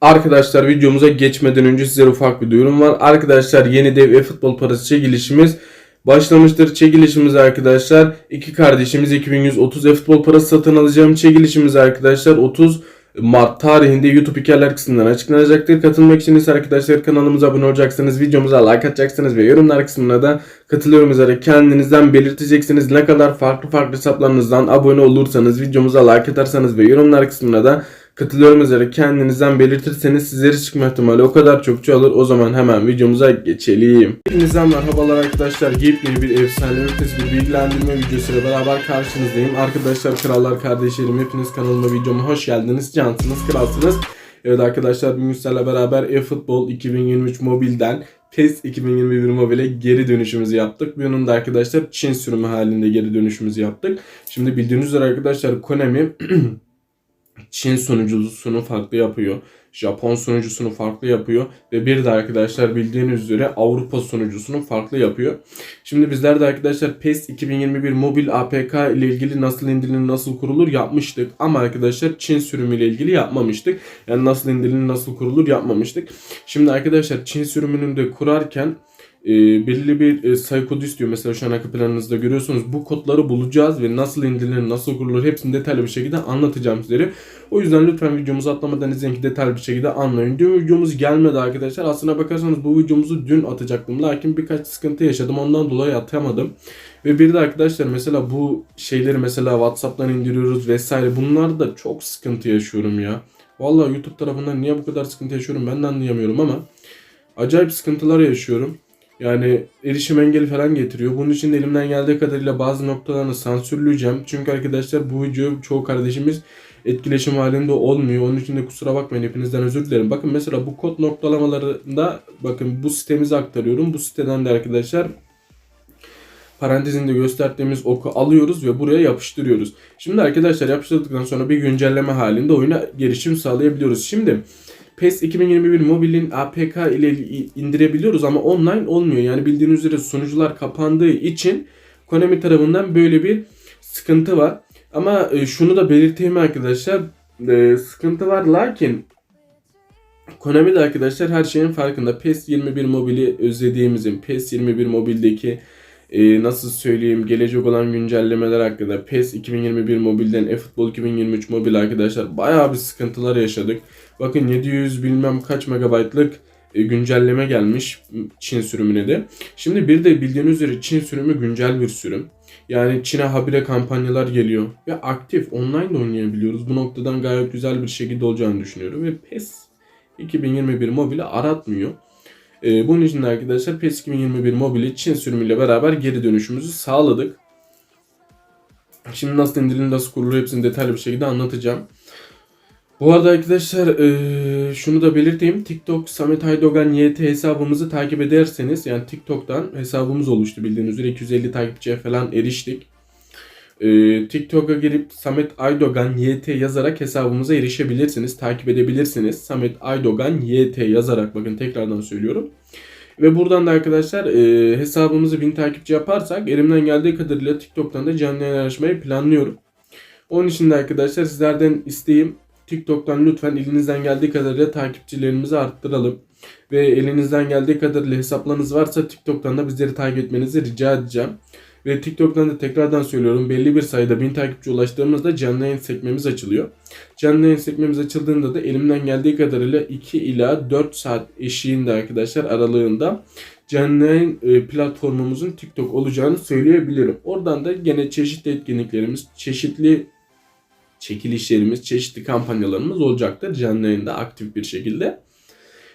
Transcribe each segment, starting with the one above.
Arkadaşlar videomuza geçmeden önce size ufak bir duyurum var. Arkadaşlar yeni dev e futbol parası çekilişimiz başlamıştır. Çekilişimiz arkadaşlar iki kardeşimiz 2130 e futbol parası satın alacağım. Çekilişimiz arkadaşlar 30 Mart tarihinde YouTube hikayeler kısmından açıklanacaktır. Katılmak için ise arkadaşlar kanalımıza abone olacaksınız, videomuza like atacaksınız ve yorumlar kısmına da katılıyorum üzere kendinizden belirteceksiniz. Ne kadar farklı farklı hesaplarınızdan abone olursanız, videomuza like atarsanız ve yorumlar kısmına da katılıyorum üzere kendinizden belirtirseniz sizleri çıkma ihtimali o kadar çok çoğalır. O zaman hemen videomuza geçelim. Hepinizden merhabalar arkadaşlar. Yepyeni bir efsane ötesi bir bilgilendirme videosuyla beraber karşınızdayım. Arkadaşlar, krallar, kardeşlerim hepiniz kanalıma videoma hoş geldiniz. Cansınız, kralsınız. Evet arkadaşlar bugün sizlerle beraber eFootball 2023 mobilden PES 2021 mobile geri dönüşümüzü yaptık. Bunun da arkadaşlar Çin sürümü halinde geri dönüşümüzü yaptık. Şimdi bildiğiniz üzere arkadaşlar Konami Çin sunucusunu farklı yapıyor. Japon sunucusunu farklı yapıyor. Ve bir de arkadaşlar bildiğiniz üzere Avrupa sunucusunu farklı yapıyor. Şimdi bizler de arkadaşlar PES 2021 mobil APK ile ilgili nasıl indirilir, nasıl kurulur yapmıştık. Ama arkadaşlar Çin sürümü ile ilgili yapmamıştık. Yani nasıl indirilir, nasıl kurulur yapmamıştık. Şimdi arkadaşlar Çin sürümünü de kurarken e, belirli bir e, sayı istiyor. Mesela şu an arka planınızda görüyorsunuz. Bu kodları bulacağız ve nasıl indirilir, nasıl kurulur hepsini detaylı bir şekilde anlatacağım sizlere. O yüzden lütfen videomuzu atlamadan izleyin ki detaylı bir şekilde anlayın. Dün videomuz gelmedi arkadaşlar. Aslına bakarsanız bu videomuzu dün atacaktım. Lakin birkaç sıkıntı yaşadım. Ondan dolayı atamadım. Ve bir de arkadaşlar mesela bu şeyleri mesela Whatsapp'tan indiriyoruz vesaire. Bunlar da çok sıkıntı yaşıyorum ya. Vallahi YouTube tarafından niye bu kadar sıkıntı yaşıyorum ben de anlayamıyorum ama acayip sıkıntılar yaşıyorum. Yani erişim engeli falan getiriyor. Bunun için de elimden geldiği kadarıyla bazı noktalarını sansürleyeceğim. Çünkü arkadaşlar bu video çoğu kardeşimiz etkileşim halinde olmuyor. Onun için de kusura bakmayın hepinizden özür dilerim. Bakın mesela bu kod noktalamalarında bakın bu sitemizi aktarıyorum. Bu siteden de arkadaşlar parantezinde gösterdiğimiz oku alıyoruz ve buraya yapıştırıyoruz. Şimdi arkadaşlar yapıştırdıktan sonra bir güncelleme halinde oyuna gelişim sağlayabiliyoruz. Şimdi PES 2021 mobilin APK ile indirebiliyoruz ama online olmuyor. Yani bildiğiniz üzere sunucular kapandığı için Konami tarafından böyle bir sıkıntı var. Ama e, şunu da belirteyim arkadaşlar. E, sıkıntı var lakin Konami arkadaşlar her şeyin farkında. PES 21 mobili özlediğimizin, PES 21 mobildeki e, nasıl söyleyeyim gelecek olan güncellemeler hakkında PES 2021 mobilden eFootball 2023 mobil arkadaşlar bayağı bir sıkıntılar yaşadık. Bakın 700 bilmem kaç megabaytlık e, güncelleme gelmiş Çin sürümüne de. Şimdi bir de bildiğiniz üzere Çin sürümü güncel bir sürüm. Yani Çin'e habire kampanyalar geliyor ve aktif online de oynayabiliyoruz. Bu noktadan gayet güzel bir şekilde olacağını düşünüyorum ve PES 2021 mobili aratmıyor. Ee, bunun için de arkadaşlar PES 2021 mobili Çin sürümüyle beraber geri dönüşümüzü sağladık. Şimdi nasıl indirilir, nasıl kurulur hepsini detaylı bir şekilde anlatacağım. Bu arada arkadaşlar e, şunu da belirteyim. TikTok Samet Aydogan YT hesabımızı takip ederseniz yani TikTok'tan hesabımız oluştu bildiğiniz üzere 250 takipçiye falan eriştik. E, TikTok'a girip Samet Aydogan YT yazarak hesabımıza erişebilirsiniz. Takip edebilirsiniz. Samet Aydogan YT yazarak bakın tekrardan söylüyorum. Ve buradan da arkadaşlar e, hesabımızı 1000 takipçi yaparsak elimden geldiği kadarıyla TikTok'tan da canlı yayın planlıyorum. Onun için de arkadaşlar sizlerden isteğim TikTok'tan lütfen elinizden geldiği kadarıyla takipçilerimizi arttıralım. Ve elinizden geldiği kadarıyla hesaplarınız varsa TikTok'tan da bizleri takip etmenizi rica edeceğim. Ve TikTok'tan da tekrardan söylüyorum belli bir sayıda 1000 takipçi ulaştığımızda canlı yayın sekmemiz açılıyor. Canlı yayın sekmemiz açıldığında da elimden geldiği kadarıyla 2 ila 4 saat eşiğinde arkadaşlar aralığında canlı yayın e, platformumuzun TikTok olacağını söyleyebilirim. Oradan da gene çeşitli etkinliklerimiz, çeşitli çekilişlerimiz, çeşitli kampanyalarımız olacaktır canlı yayında aktif bir şekilde.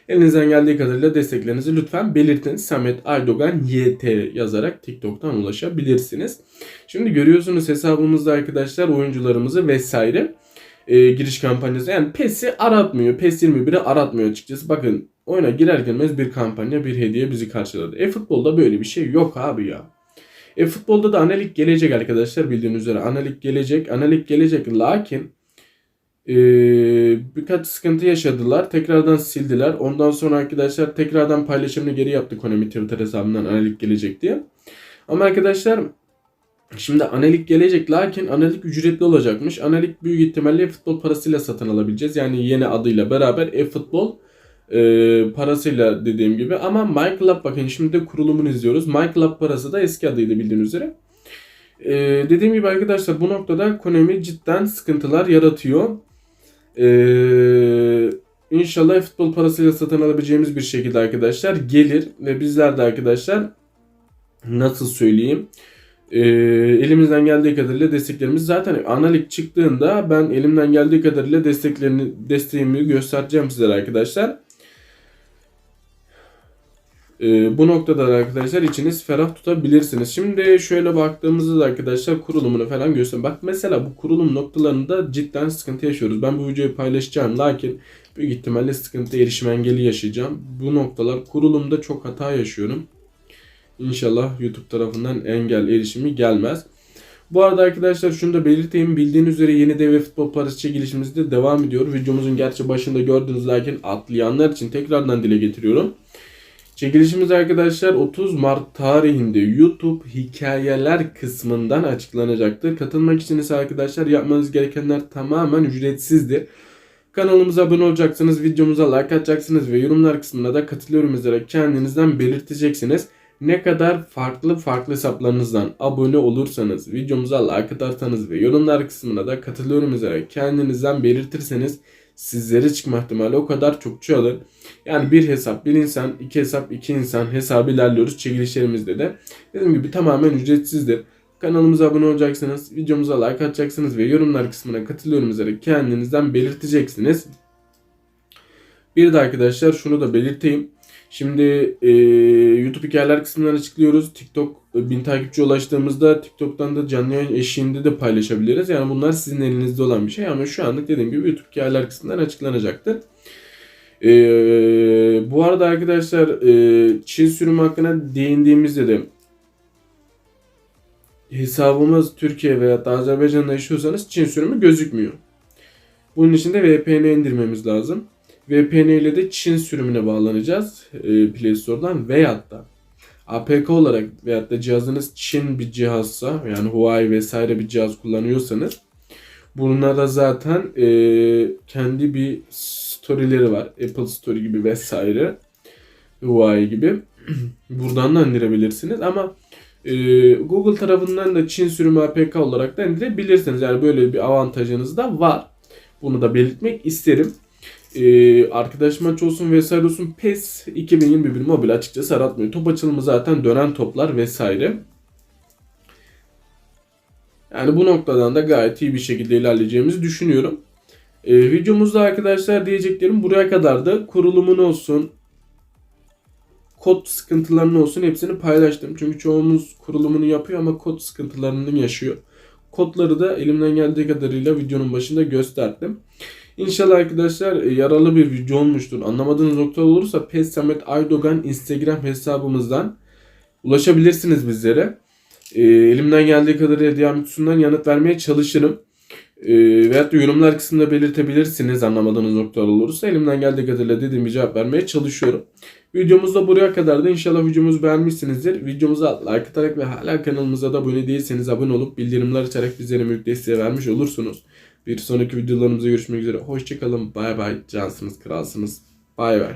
Elinizden geldiği kadarıyla desteklerinizi lütfen belirtin. Samet Aydogan YT yazarak TikTok'tan ulaşabilirsiniz. Şimdi görüyorsunuz hesabımızda arkadaşlar oyuncularımızı vesaire e, giriş kampanyası. Yani PES'i aratmıyor. PES 21'i aratmıyor açıkçası. Bakın oyuna girer girmez bir kampanya bir hediye bizi karşıladı. E-futbolda böyle bir şey yok abi ya. E futbolda da analik gelecek arkadaşlar bildiğiniz üzere. Analik gelecek. Analik gelecek. Lakin e, birkaç sıkıntı yaşadılar. Tekrardan sildiler. Ondan sonra arkadaşlar tekrardan paylaşımını geri yaptı Konami Twitter hesabından analik gelecek diye. Ama arkadaşlar Şimdi analik gelecek lakin analik ücretli olacakmış. Analik büyük ihtimalle futbol parasıyla satın alabileceğiz. Yani yeni adıyla beraber e-futbol e, parasıyla dediğim gibi. Ama MyClub bakın şimdi de kurulumunu izliyoruz. MyClub parası da eski adıydı bildiğiniz üzere. E, dediğim gibi arkadaşlar bu noktada Konami cidden sıkıntılar yaratıyor. Ee, inşallah futbol parasıyla satın alabileceğimiz bir şekilde arkadaşlar gelir ve bizler de arkadaşlar nasıl söyleyeyim ee, elimizden geldiği kadarıyla desteklerimiz zaten analik çıktığında ben elimden geldiği kadarıyla desteklerini desteğimi göstereceğim sizlere arkadaşlar. Ee, bu noktada da arkadaşlar içiniz ferah tutabilirsiniz. Şimdi şöyle baktığımızda da arkadaşlar kurulumunu falan göster. Bak mesela bu kurulum noktalarında cidden sıkıntı yaşıyoruz. Ben bu videoyu paylaşacağım lakin büyük ihtimalle sıkıntı erişim engeli yaşayacağım. Bu noktalar kurulumda çok hata yaşıyorum. İnşallah YouTube tarafından engel erişimi gelmez. Bu arada arkadaşlar şunu da belirteyim. Bildiğiniz üzere yeni dev ve futbol parası çekilişimiz de devam ediyor. Videomuzun gerçi başında gördüğünüz lakin atlayanlar için tekrardan dile getiriyorum. Çekilişimiz arkadaşlar 30 Mart tarihinde YouTube hikayeler kısmından açıklanacaktır. Katılmak için ise arkadaşlar yapmanız gerekenler tamamen ücretsizdir. Kanalımıza abone olacaksınız, videomuza like atacaksınız ve yorumlar kısmına da katılıyorum yazarak kendinizden belirteceksiniz. Ne kadar farklı farklı hesaplarınızdan abone olursanız, videomuza like atarsanız ve yorumlar kısmına da katılıyorum yazarak kendinizden belirtirseniz sizlere çıkma ihtimali o kadar çok çoğalır. Yani bir hesap bir insan, iki hesap iki insan hesabı ilerliyoruz çekilişlerimizde de. Dediğim gibi tamamen ücretsizdir. Kanalımıza abone olacaksınız, videomuza like atacaksınız ve yorumlar kısmına katılıyorum yazarak kendinizden belirteceksiniz. Bir de arkadaşlar şunu da belirteyim. Şimdi e, YouTube hikayeler kısmından açıklıyoruz. TikTok bin takipçi ulaştığımızda TikTok'tan da canlı yayın eşliğinde de paylaşabiliriz. Yani bunlar sizin elinizde olan bir şey ama şu anlık dediğim gibi YouTube hikayeler kısmından açıklanacaktır. E, bu arada arkadaşlar e, Çin sürümü hakkında değindiğimizde de hesabımız Türkiye veya da Azerbaycan'da yaşıyorsanız Çin sürümü gözükmüyor. Bunun için de VPN indirmemiz lazım. VPN ile de Çin sürümüne bağlanacağız e, Play Store'dan veyahut da APK olarak veyahut da cihazınız Çin bir cihazsa yani Huawei vesaire bir cihaz kullanıyorsanız bunlarda zaten e, kendi bir storyleri var. Apple Story gibi vesaire. Huawei gibi. Buradan da indirebilirsiniz ama e, Google tarafından da Çin sürümü APK olarak da indirebilirsiniz. Yani böyle bir avantajınız da var. Bunu da belirtmek isterim. Ee, arkadaş maç olsun vesaire olsun PES 2021 mobil açıkçası aratmıyor. Top açılımı zaten dönen toplar vesaire. Yani bu noktadan da gayet iyi bir şekilde ilerleyeceğimizi düşünüyorum. Ee, videomuzda arkadaşlar diyeceklerim buraya kadar da kurulumun olsun, kod sıkıntılarının olsun hepsini paylaştım. Çünkü çoğumuz kurulumunu yapıyor ama kod sıkıntılarını yaşıyor. Kodları da elimden geldiği kadarıyla videonun başında gösterdim. İnşallah arkadaşlar e, yaralı bir video olmuştur. Anlamadığınız nokta olursa Pes Samet Aydogan Instagram hesabımızdan ulaşabilirsiniz bizlere. E, elimden geldiği kadarıyla diğer kutusundan yanıt vermeye çalışırım. E, veyahut da yorumlar kısmında belirtebilirsiniz anlamadığınız noktalar olursa. Elimden geldiği kadarıyla dediğim cevap vermeye çalışıyorum. Videomuz da buraya kadar da inşallah videomuzu beğenmişsinizdir. Videomuza like atarak ve hala kanalımıza da abone değilseniz abone olup bildirimler açarak bizlere büyük desteği vermiş olursunuz. Bir sonraki videolarımızda görüşmek üzere. Hoşçakalın. Bay bay. Cansınız, kralsınız. Bay bay.